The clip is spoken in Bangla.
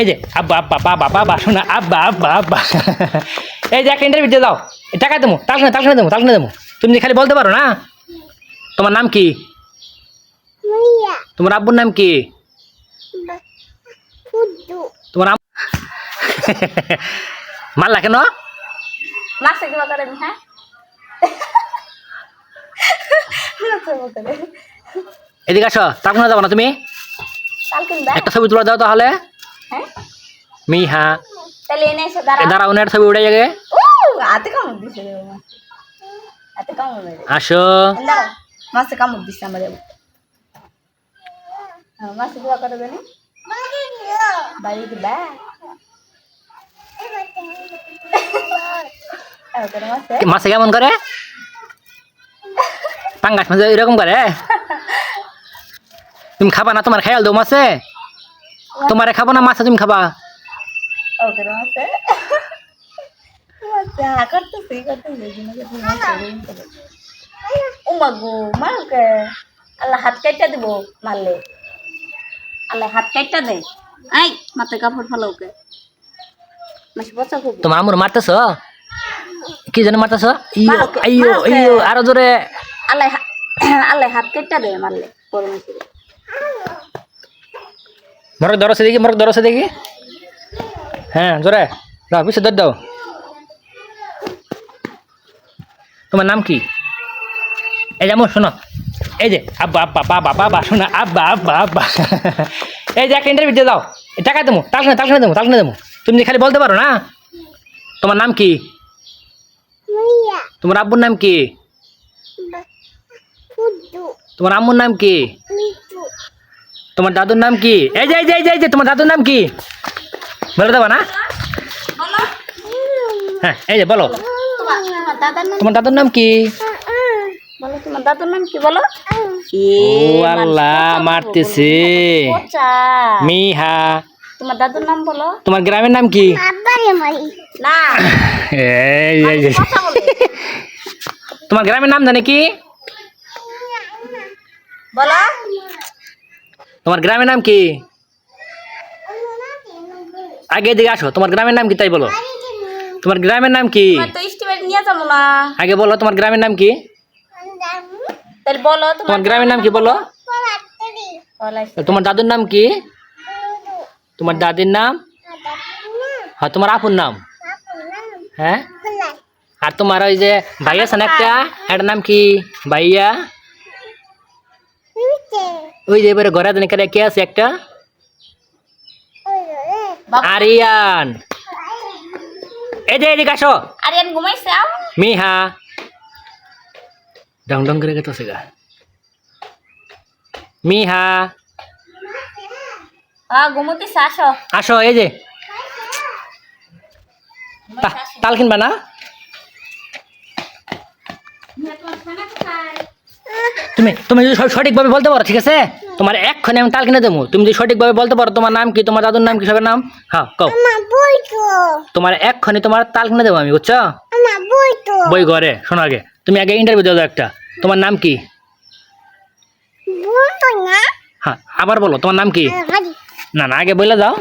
এই যে আব্বা আব্বা বাবা বাবা শোনা আব্বা আব্বা আব্বা। এই যে একটা ইন্টারভিউ দিয়ে দাও টাকা দেবো তালখানে তালখানে দেবো তালখানে দেবো। তুমি খালি বলতে পারো না? তোমার নাম কি. তোমার আব্বুর নাম কি. তোমার মারলা কেন? হ্যাঁ? এদিকে আসো তালখানে যাব না তুমি? একটা ছবি তুলে দাও তাহলে। হ্যাঁ মিহা। তাহলে এনে এসে দাঁড়া দাঁড়া উনার ছবি উঠে যাবে ও হাতে কামড় দিছে রে মাছ হাতে কামড় মেরে আসো। দাঁড়াও মাছে কামড় দিছে আমাদের হ্যাঁ মাসে কিবা করে দেনি বাড়ি দিবা মাসে? কেমন করে? পাঙ্গাস মাছে এরকম করে? তুমি খাবা না তোমার খেয়াল দেবো মাছে তোমারে খাব না মাছে তুমি খাবা? মারকে আল্লাহ হাত কাইটা দিব মারলে। আল্লাহ হাত কাইটা দে। আই মাথা কাপড় ফেলো ওকে মাসে বচা খুব। তোমার আমুর মারতেছ? কি জানো মারতেছ? ইয়ো আইয়ো আরও জোরে। আল্লাহ আল্লাহ হাত কাইটা দে মারলে মাসে মরক ধরছে দেখি মরক ধরছে দেখি হ্যাঁ জোরে। দাও পিছিয়ে ধর দাও। তোমার নাম কি? এই যেমন শোনো। এই যে আব্বা আব্বা বাবা বাবা শোনা আব্বা আব্বা আব্বা। এই যে একটা ইন্টারভিউ দিয়ে দাও। টাকা দেবো তালখানে তালখানে দেবো তালখানে দেবো। তুমি খালি বলতে পারো না? তোমার নাম কি? তোমার আব্বুর নাম কি? তোমার আম্মুর নাম কি. তোমার দাদুর নাম কি? এই যে এই যে এই যে, এই যে তোমার দাদুর নাম কি? বলে দেবা না? বলো। হ্যাঁ এই যে বলো। তোমার তোমার দাদার নাম তোমার দাদুর নাম কি? বলো তোমার দাদুর নাম কি বলো। ও আল্লাহ মারতেছে। পচা মিহা। তোমার দাদুর নাম বলো। তোমার গ্রামের নাম কি? Apa ya Mari? না। এই, এই, এই। কথা বলে। তোমার গ্রামের নাম জানে কি? বলো। তোমার গ্রামের নাম কি? আগে এদিকে আসো তোমার গ্রামের নাম কি তাই বলো? তোমার গ্রামের নাম কি? তোমার তো ইস্টিমেট নিয়ে যাব না আগে বলো তোমার গ্রামের নাম কি? তাহলে বলো তোমার গ্রামের নাম কি বলো? বলো তোমার দাদুর নাম কি? তোমার দাদির নাম? হ্যাঁ তোমার আপুর নাম? হ্যাঁ? আর তোমার ওই যে ভাইয়া আছে না একটা এটার নাম কি? ভাইয়া? ওই যে এবারে ঘরে জানি কে আছে একটা? আরিয়ান। এই যে এদিকে আসো। আরিয়ান ঘুমাইছে মিহা। ডং ডং করে গেছে গা। মিহা। ঘুমোতিস আসো। আসো এই যে। তাল কিনবা না? তুমি তুমি যদি সঠিকভাবে বলতে পারো ঠিক আছে? তোমার এক্ষণে আমি তাল কিনে দেবো। তুমি যদি সঠিকভাবে বলতে পারো তোমার নাম কি? তোমার দাদুর নাম কি? সবের নাম? হ্যাঁ কও। তোমার এক্ষণে তোমার তাল কিনে দেবো আমি বুঝছ? বই ঘরে শোনো আগে। তুমি আগে ইন্টারভিউ দাও একটা। তোমার নাম কি? হ্যাঁ আবার বলো তোমার নাম কি? না না আগে বলে দাও